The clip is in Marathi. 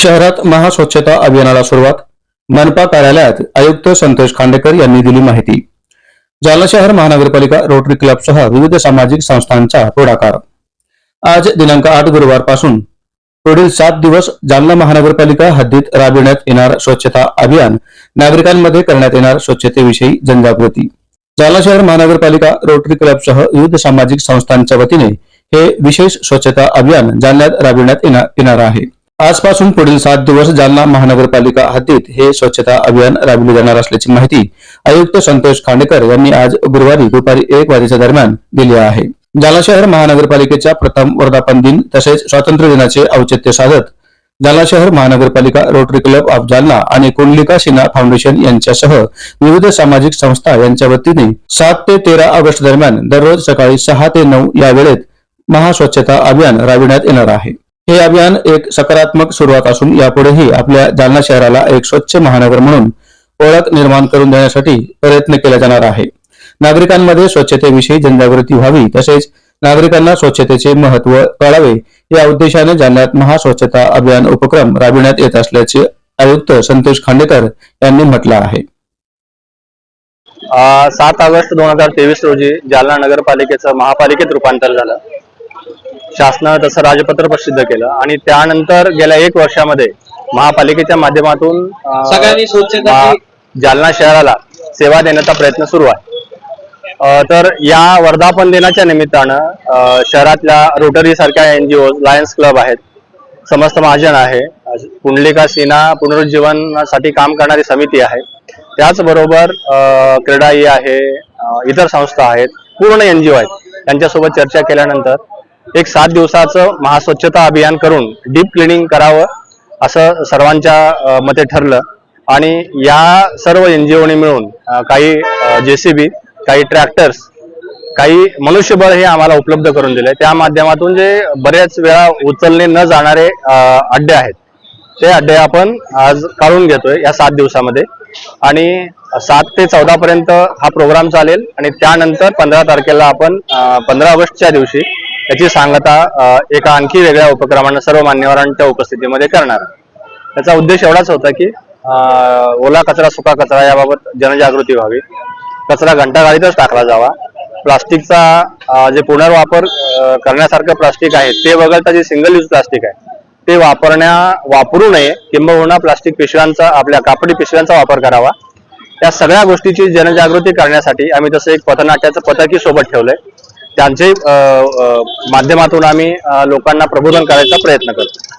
शहरात महास्वच्छता अभियानाला सुरुवात मनपा कार्यालयात आयुक्त संतोष खांडेकर यांनी दिली माहिती. जालना शहर महानगरपालिका रोटरी क्लबसह विविध सामाजिक संस्थांचा पुढाकार. आज दिनांक आठ गुरुवारपासून पुढील सात दिवस जालना महानगरपालिका हद्दीत राबविण्यात येणार स्वच्छता अभियान नागरिकांमध्ये करण्यात येणार स्वच्छतेविषयी जनजागृती जालना शहर महानगरपालिका रोटरी क्लबसह विविध सामाजिक संस्थांच्या वतीने हे विशेष स्वच्छता अभियान जालन्यात राबविण्यात येणार येणार आहे. आजपासून पुढील सात दिवस जालना महानगरपालिका हद्दीत हे स्वच्छता अभियान राबविले जाणार असल्याची माहिती आयुक्त संतोष खांडेकर यांनी आज गुरुवारी दुपारी एक वाजेच्या दरम्यान दिली आहे. जालना शहर महानगरपालिकेच्या प्रथम वर्धापन दिन तसेच स्वातंत्र्य दिनाचे औचित्य साधत जालना शहर महानगरपालिका रोटरी क्लब ऑफ जालना आणि कुंडलिका सिन्हा फाउंडेशन यांच्यासह विविध सामाजिक संस्था यांच्या वतीने सात ते तेरा ऑगस्ट दरम्यान दररोज सकाळी सहा ते नऊ या वेळेत महास्वच्छता अभियान राबविण्यात येणार आहे. हे अभियान एक सकारात्मक सुरुवात असून यापुढेही आपल्या जालना शहराला एक स्वच्छ महानगर म्हणून ओळख निर्माण करून देण्यासाठी प्रयत्न केला जाणार आहे. नागरिकांमध्ये स्वच्छतेविषयी जनजागृती व्हावी तसेच नागरिकांना स्वच्छतेचे महत्त्व कळावे या उद्देशाने जालन्यात महास्वच्छता अभियान उपक्रम राबविण्यात येत असल्याचे आयुक्त संतोष खांडेकर यांनी म्हटलं आहे. सात ऑगस्ट दोन हजार तेवीस रोजी जालना नगरपालिकेचं महापालिकेत रूपांतर झालं. शासनानं तसं राजपत्र प्रसिद्ध केलं आणि त्यानंतर गेल्या एक वर्षामध्ये महापालिकेच्या माध्यमातून सगळ्यांनी स्वच्छता जालना शहराला सेवा देण्याचा प्रयत्न सुरू आहे. तर या वर्धापन दिनाच्या निमित्तानं शहरातल्या रोटरी सारख्या एनजीओ लायन्स क्लब आहेत. समस्त महाजन आहे. पुंडलिका सेना पुनरुज्जीवनासाठी काम करणारी समिती आहे. त्याचबरोबर क्रीडाई आहे इतर संस्था आहेत. पूर्ण एनजीओ आहेत. त्यांच्यासोबत चर्चा केल्यानंतर एक सात दिवसाचं महास्वच्छता अभियान करून डीप क्लिनिंग करावं असं सर्वांच्या मते ठरलं. आणि या सर्व एनजीओनी मिळून अं, काही जेसीबी काही ट्रॅक्टर्स काही मनुष्यबळ हे आम्हाला उपलब्ध करून दिले त्या माध्यमातून जे बऱ्याच वेळा उचलले न जाणारे अड्डे आहेत ते अड्डे आपण आज काढून घेतोय या सात दिवसामध्ये. आणि सात ते चौदा पर्यंत हा प्रोग्राम चालेल आणि त्यानंतर पंधरा तारखेला आपण पंधरा ऑगस्टच्या दिवशी त्याची सांगता एका आणखी वेगळ्या उपक्रमानं सर्व मान्यवरांच्या उपस्थितीमध्ये करणार. त्याचा उद्देश एवढाच होता की ओला कचरा सुका कचरा याबाबत जनजागृती व्हावी. कचरा घंटागाडीतच टाकला जावा. प्लास्टिकचा जे पुनर्वापर करण्यासारखं प्लास्टिक आहे ते वगळता जे सिंगल यूज प्लास्टिक आहे ते वापरण्या वापरू नये किंबहुना प्लास्टिक पिशव्यांचा आपल्या कापडी पिशव्यांचा वापर करावा. या सगळ्या गोष्टीची जनजागृती करण्यासाठी आम्ही तसं एक पथनाट्याचं पथकही सोबत ठेवलंय. त्यांचे माध्यमातून आम्ही लोकांना प्रबोधन करायचा प्रयत्न करतो.